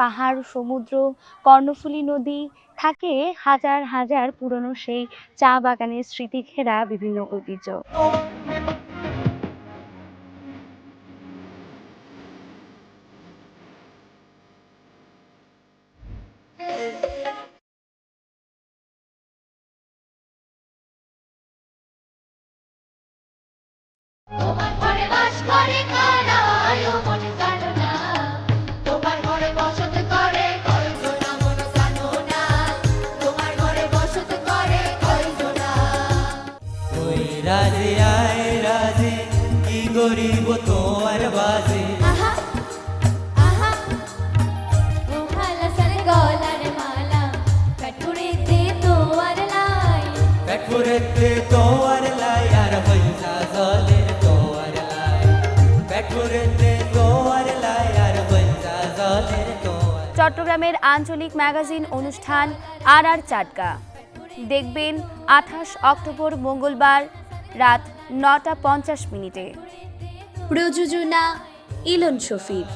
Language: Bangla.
পাহাড় সমুদ্র কর্ণফুলী নদী থাকে হাজার হাজার পুরনো সেই চা বাগানের স্মৃতি ঘেরা বিভিন্ন ঐতিহ্য। রাজে আয় রাজে কি গরিব তোমার বাজে? গলার মালা কটুরেতে তোয়ার লাই। পেটুরেতে তোমার চট্টগ্রামের আঞ্চলিক ম্যাগাজিন অনুষ্ঠান আর আর চাটকা দেখবেন আঠাশ অক্টোবর মঙ্গলবার রাত নটা পঞ্চাশ মিনিটে। প্রযোজনা ইলন শফির।